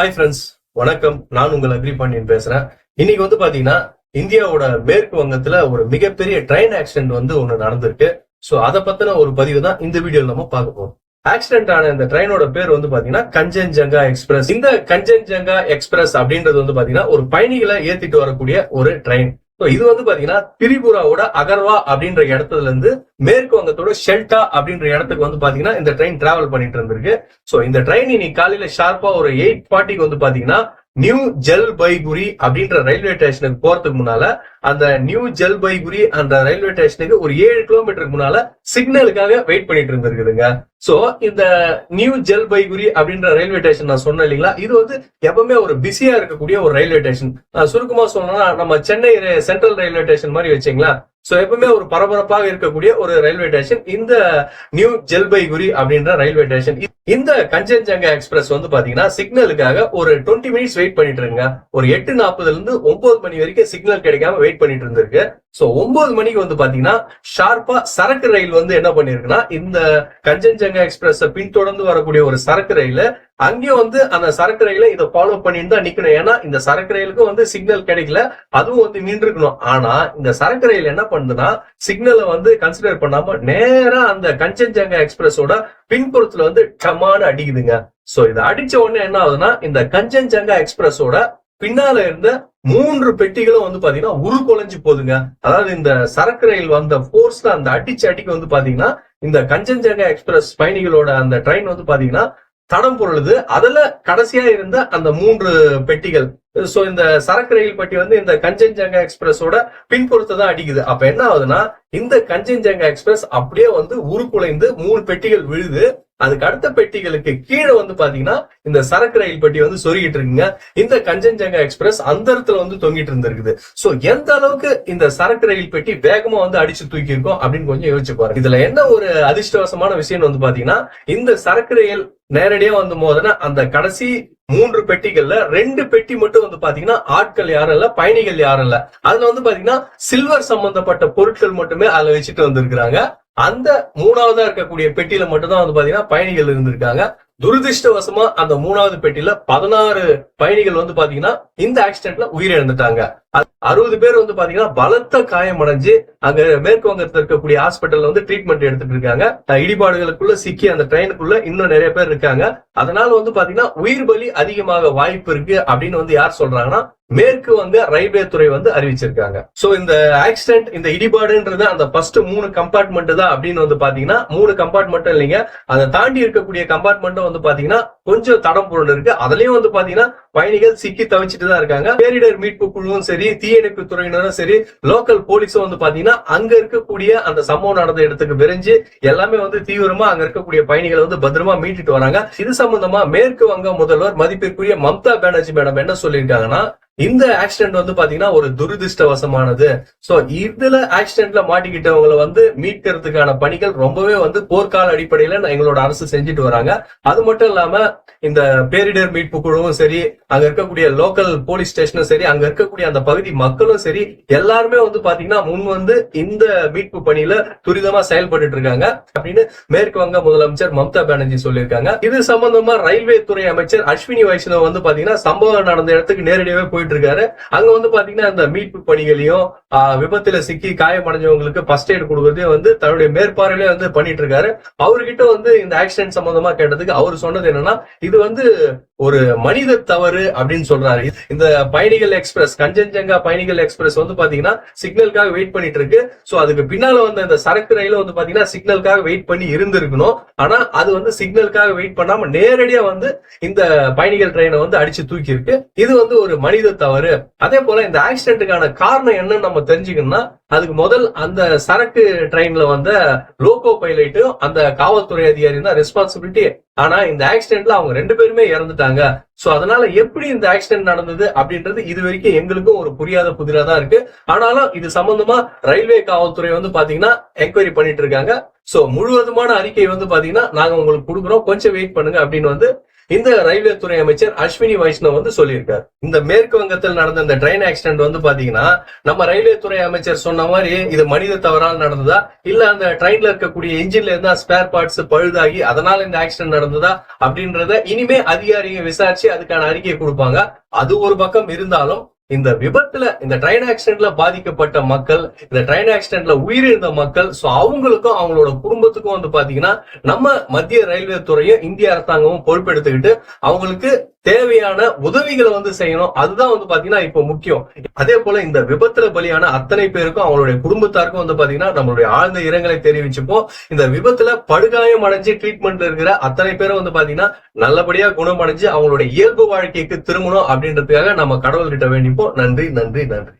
Hi friends வணக்கம். நான் உங்கள் அக்ரி பாண்டியன் பேசுறேன். இன்னைக்கு வந்து பாத்தீங்கன்னா இந்தியாவோட மேற்கு வங்கத்துல ஒரு மிகப்பெரிய ட்ரெயின் ஆக்சிடென்ட் வந்து ஒண்ணு நடந்திருக்கு. சோ அதை பத்தின ஒரு பதிவு தான் இந்த வீடியோல நம்ம பார்க்க போறோம். ஆக்சிடென்ட் ஆன இந்த ட்ரெயினோட பேர் வந்து பாத்தீங்கன்னா கஞ்சன்ஜங்கா எக்ஸ்பிரஸ் இந்த கஞ்சன்ஜங்கா எக்ஸ்பிரஸ் அப்படின்றது வந்து பாத்தீங்கன்னா ஒரு பயணிகளை ஏத்திட்டு வரக்கூடிய ஒரு ட்ரெயின் இது வந்து பாத்தீங்கன்னா திரிபுராவோட அகர்வா அப்படின்ற இடத்துல இருந்து மேற்கு வங்கத்தோட ஷெல்டா அப்படின்ற இடத்துக்கு வந்து பாத்தீங்கன்னா இந்த ட்ரெயின் டிராவல் பண்ணிட்டு இருந்திருக்கு. சோ இந்த ட்ரெயின் இன்னைக்கு காலையில ஷார்ப்பா ஒரு எயிட் ஃபார்ட்டிக்கு வந்து பாத்தீங்கன்னா நியூ ஜல்பைகுரி அப்படின்ற ரயில்வே ஸ்டேஷனுக்கு போறதுக்கு முன்னால அந்த நியூ ஜல்பைகுரி அந்த ரயில்வே ஸ்டேஷனுக்கு ஒரு ஏழு கிலோமீட்டருக்கு முன்னால சிக்னலுக்காக வெயிட் பண்ணிட்டு இருந்திருக்குதுங்க. சோ இந்த நியூ ஜல்பைகுரி அப்படின்ற ரயில்வே ஸ்டேஷன் நான் சொன்னேன் இல்லைங்களா? இது வந்து எப்பவுமே ஒரு பிஸியா இருக்கக்கூடிய ஒரு ரயில்வே ஸ்டேஷன் சுருக்கமா சொல்லணும்னா நம்ம சென்னை சென்ட்ரல் ரயில்வே ஸ்டேஷன் மாதிரி வச்சீங்களா சோ எப்பவுமே ஒரு பரபரப்பாக இருக்கக்கூடிய ஒரு ரயில்வே ஸ்டேஷன் இந்த நியூ ஜெல்பைகுரி அப்படின்ற ரயில்வே ஸ்டேஷன் இந்த கஞ்சன்ஜங்கா எக்ஸ்பிரஸ் வந்து பாத்தீங்கன்னா சிக்னலுக்காக ஒரு டுவெண்ட்டி மினிட்ஸ் வெயிட் பண்ணிட்டு இருங்க ஒரு எட்டு நாற்பதுல இருந்து ஒன்பது மணி வரைக்கும் சிக்னல் கிடைக்காம வெயிட் பண்ணிட்டு இருந்திருக்கு. சோ ஒன்பது மணிக்கு வந்து பாத்தீங்கன்னா ஷார்ப்பா சரக்கு ரயில் வந்து என்ன பண்ணிருக்குன்னா இந்த கஞ்சன்ஜங்கா எக்ஸ்பிரஸ் பின்தொடர்ந்து வரக்கூடிய ஒரு சரக்கு ரயில அங்கேயும் வந்து அந்த சரக்கு ரயில இதை ஃபாலோ பண்ணிட்டு தான் நிக்கணும். ஏன்னா இந்த சரக்கு ரயிலுக்கும் வந்து சிக்னல் கிடைக்கல அதுவும் வந்து நின்றுக்கணும். ஆனா இந்த சரக்கு ரயில் என்ன பண்ணுதுன்னா சிக்னலை வந்து கன்சிடர் பண்ணாம நேரா அந்த கஞ்சன்ஜங்கா எக்ஸ்பிரஸோட பின்புறத்துல வந்து டமான அடிக்குதுங்க. சோ இதை அடிச்ச உடனே என்ன ஆகுதுன்னா இந்த கஞ்சன்ஜங்கா எக்ஸ்பிரஸோட பின்னால இருந்த மூன்று பெட்டிகளும் வந்து பாத்தீங்கன்னா உருக்குலைஞ்சு போகுதுங்க அதாவது இந்த சரக்கு ரயில் வந்த போர்ஸ்ல அந்த அடிச்சு அடிக்கு வந்து பாத்தீங்கன்னா இந்த கஞ்சன்ஜங்கா எக்ஸ்பிரஸ் பயணிகளோட அந்த ட்ரெயின் வந்து பாத்தீங்கன்னா தடம் பொருளுது. அதுல கடைசியா இருந்த அந்த மூன்று பெட்டிகள். சோ இந்த சரக்கு ரயில் பெட்டி வந்து இந்த கஞ்சன்ஜங்கா எக்ஸ்பிரஸோட பின்புறத்தை தான் அடிக்குது. அப்ப என்ன ஆகுதுன்னா இந்த கஞ்சன்ஜங்கா எக்ஸ்பிரஸ் அப்படியே வந்து உருக்குலைந்து மூணு பெட்டிகள் விழுது. அதுக்கு அடுத்த பெட்டிகளுக்கு கீழே வந்து பாத்தீங்கன்னா இந்த சரக்கு ரயில் பெட்டி வந்து சொருகிட்டு இருக்குங்க. இந்த கஞ்சன்ஜங்கா எக்ஸ்பிரஸ் அந்த இடத்துல வந்து தொங்கிட்டு இருந்திருக்குது. சோ எந்த அளவுக்கு இந்த சரக்கு ரயில் பெட்டி வேகமா வந்து அடிச்சு தூக்கி இருக்கும் அப்படின்னு கொஞ்சம் யோசிச்சு பாருங்க. இதுல என்ன ஒரு அதிர்ஷ்டவசமான விஷயம் வந்து பாத்தீங்கன்னா இந்த சரக்கு ரயில் நேரடியா வந்து மோதன அந்த கடைசி மூன்று பெட்டிகள்ல ரெண்டு பெட்டி மட்டும் வந்து பாத்தீங்கன்னா ஆட்கள் யாரும் இல்ல பயணிகள் யாரும் இல்ல. அதுல வந்து பாத்தீங்கன்னா சில்வர் சம்பந்தப்பட்ட பொருட்கள் மட்டுமே அதுல வச்சுட்டு வந்திருக்கிறாங்க. அந்த மூணாவதா இருக்கக்கூடிய பெட்டியில மட்டும்தான் வந்து பாத்தீங்கன்னா பயணிகள் இருந்திருக்காங்க. துரதிருஷ்டவசமா அந்த மூணாவது பெட்டியில பதினாறு பயணிகள் வந்து பாத்தீங்கன்னா இந்த ஆக்சிடென்ட்ல உயிரிழந்துட்டாங்க. அறுபது பேர் வந்து பாத்தீங்கன்னா பலத்த காயமடைஞ்சு அங்க மேற்கு வங்கத்துல இருக்கக்கூடிய ஹாஸ்பிட்டல்ல வந்து ட்ரீட்மெண்ட் எடுத்துட்டு இருக்காங்க. இடிபாடுகளுக்குள்ள சிக்கி அந்த ட்ரெயினுக்குள்ள இன்னும் நிறைய பேர் இருக்காங்க. அதனால வந்து பாத்தீங்கன்னா உயிர் பலி அதிகமாக வாய்ப்பு இருக்கு அப்படின்னு வந்து யார் சொல்றாங்கன்னா மேற்கு வங்க ரயில்வே துறை வந்து அறிவிச்சிருக்காங்க. சோ இந்த ஆக்சிடென்ட் இந்த இடிபாடுன்றது அந்த ஃபர்ஸ்ட் மூணு கம்பார்ட்மெண்ட் தான் அப்படின்னு வந்து பாத்தீங்கன்னா மூணு கம்பார்ட்மெண்ட் இல்லைங்க. அதை தாண்டி இருக்கக்கூடிய கம்பார்ட்மெண்ட்டும் வந்து பாத்தீங்கன்னா கொஞ்சம் தடம் பொருள் இருக்கு. அதுலயும் வந்து பாத்தீங்கன்னா பயணிகள் சிக்கி தவிச்சிட்டு தான் இருக்காங்க. பேரிடர் மீட்பு குழுவும் சரி தீயணைப்பு துறையினரும் சரி லோக்கல் போலீஸும் வந்து பாத்தீங்கன்னா அங்க இருக்கக்கூடிய அந்த சம்பவம் நடந்த இடத்துக்கு விரைஞ்சு எல்லாமே வந்து தீவிரமா அங்க இருக்கக்கூடிய பயணிகளை வந்து பத்திரமா மீட்டுட்டு வராங்க. இது சம்பந்தமா மேற்கு வங்க முதல்வர் மதிப்பிற்குரிய மம்தா பானர்ஜி மேடம் என்ன சொல்லியிருக்காங்கன்னா இந்த ஆக்சிடென்ட் வந்து பாத்தீங்கன்னா ஒரு துரதிருஷ்டவசமானது. சோ இதுல ஆக்சிடென்ட்ல மாட்டிக்கிட்டவங்களை வந்து மீட்கிறதுக்கான பணிகள் ரொம்பவே வந்து போர்க்கால அடிப்படையில எங்களோட அரசு செஞ்சுட்டு வராங்க. அது மட்டும் இல்லாம இந்த பேரிடர் மீட்பு குழுவும் சரி அங்க இருக்கக்கூடிய லோக்கல் போலீஸ் ஸ்டேஷனும் சரி அங்க இருக்கக்கூடிய அந்த பகுதி மக்களும் சரி எல்லாருமே வந்து பாத்தீங்கன்னா முன் வந்து இந்த மீட்பு பணியில துரிதமா செயல்பட்டு இருக்காங்க. அப்படின்னு மேற்கு வங்க முதலமைச்சர் மம்தா பானர்ஜி சொல்லியிருக்காங்க. இது சம்பந்தமா ரயில்வே துறை அமைச்சர் அஸ்வினி வைஷ்ணவ் வந்து பாத்தீங்கன்னா சம்பவம் நடந்த இடத்துக்கு நேரடியாவே போயிட்டு இருக்காரு அங்க வந்து பாத்தீங்கன்னா அந்த மீட்பு பணிகளையும் விபத்துல சிக்கி காயமடைஞ்சவங்களுக்கு ஃபர்ஸ்ட் எய்ட் கொடுக்கறதையும் வந்து தன்னுடைய மேற்பார்வையிலே வந்து பண்ணிட்டு இருக்காரு அவர்கிட்ட வந்து இந்த ஆக்சிடென்ட் சம்பந்தமா கேட்டதுக்கு அவர் சொன்னது என்னன்னா இது வந்து ஒரு மனித தவறு அப்படின்னு சொல்றாரு. இந்த பயணிகள் எக்ஸ்பிரஸ் கஞ்சன்ஜங்கா பயணிகள் எக்ஸ்பிரஸ் வந்து பாத்தீங்கன்னா சிக்னலுக்காக வெயிட் பண்ணிட்டு இருக்கு சோ அதுக்கு பின்னால வந்த இந்த சரக்கு ரயில் வந்து பாத்தீங்கன்னா சிக்னலுக்காக வெயிட் பண்ணி இருந்திருக்கணும். ஆனா அது வந்து சிக்னலுக்காக வெயிட் பண்ணாம நேரடியா வந்து இந்த பயணிகள் ட்ரெயினை வந்து அடிச்சு தூக்கி இருக்கு இது வந்து ஒரு மனித தவறு. அதே போல இந்த ஆக்சிடென்ட்டுக்கான காரணம் என்னன்னு நம்ம தெரிஞ்சுக்கணும்னா அதுக்கு முதல் அந்த சரக்கு ட்ரெயின்ல வந்த லோகோ பைலட்டும் அந்த காவல்துறை அதிகாரி தான் ரெஸ்பான்சிபிலிட்டி ஆனா இந்த ஆக்சிடென்ட்ல அவங்க ரெண்டு பேருமே இறந்துட்டாங்க. சோ அதனால எப்படி இந்த ஆக்சிடென்ட் நடந்தது அப்படின்றது இது வரைக்கும் எங்களுக்கும் ஒரு புரியாத புதிரா தான் இருக்கு. ஆனாலும் இது சம்பந்தமா ரயில்வே காவல்துறை வந்து பாத்தீங்கன்னா என்கொயரி பண்ணிட்டு இருக்காங்க. சோ முழுவதுமான அறிக்கை வந்து பாத்தீங்கன்னா நாங்க உங்களுக்கு கொடுக்குறோம். கொஞ்சம் வெயிட் பண்ணுங்க அப்படின்னு வந்து இந்த ரயில்வே துறை அமைச்சர் அஸ்வினி வைஷ்ணவ் வந்து சொல்லியிருக்காரு. இந்த மேற்கு வங்கத்தில் நடந்த இந்த ட்ரெயின் ஆக்சிடென்ட் வந்து பாத்தீங்கன்னா நம்ம ரயில்வே துறை அமைச்சர் சொன்ன மாதிரி இது மனித தவறால் நடந்ததா? இல்ல அந்த ட்ரெயின்ல இருக்கக்கூடிய இன்ஜின்ல இருந்தா ஸ்பேர் பார்ட்ஸ் பழுதாகி அதனால இந்த ஆக்சிடென்ட் நடந்ததா? அப்படின்றத இனிமே அதிகாரிங்க விசாரிச்சு அதுக்கான அறிக்கையை கொடுப்பாங்க. அது ஒரு பக்கம் இருந்தாலும் இந்த விபத்துல இந்த ட்ரெயின் ஆக்சிடென்ட்ல பாதிக்கப்பட்ட மக்கள் இந்த ட்ரெயின் ஆக்சிடென்ட்ல உயிரிழந்த மக்கள் சோ அவங்களுக்கும் அவங்களோட குடும்பத்துக்கும் வந்து பாத்தீங்கன்னா நம்ம மத்திய ரயில்வே துறையும் இந்திய அரசாங்கமும் பொறுப்பெடுத்துக்கிட்டு அவங்களுக்கு தேவையான உதவிகளை வந்து செய்யணும். அதுதான் வந்து பாத்தீங்கன்னா இப்போ முக்கியம். அதே போல இந்த விபத்துல பலியான அத்தனை பேருக்கும் அவங்களுடைய குடும்பத்தாருக்கும் வந்து பாத்தீங்கன்னா நம்மளுடைய ஆழ்ந்த இரங்கலை தெரிவிச்சுப்போம். இந்த விபத்துல படுகாயம் அடைஞ்சு ட்ரீட்மெண்ட்ல இருக்கிற அத்தனை பேரும் வந்து பாத்தீங்கன்னா நல்லபடியா குணமடைஞ்சு அவங்களுடைய இயல்பு வாழ்க்கைக்கு திரும்பணும் அப்படின்றதுக்காக நம்ம கடவுள்கிட்ட வேண்டிப்போம். நன்றி நன்றி நன்றி.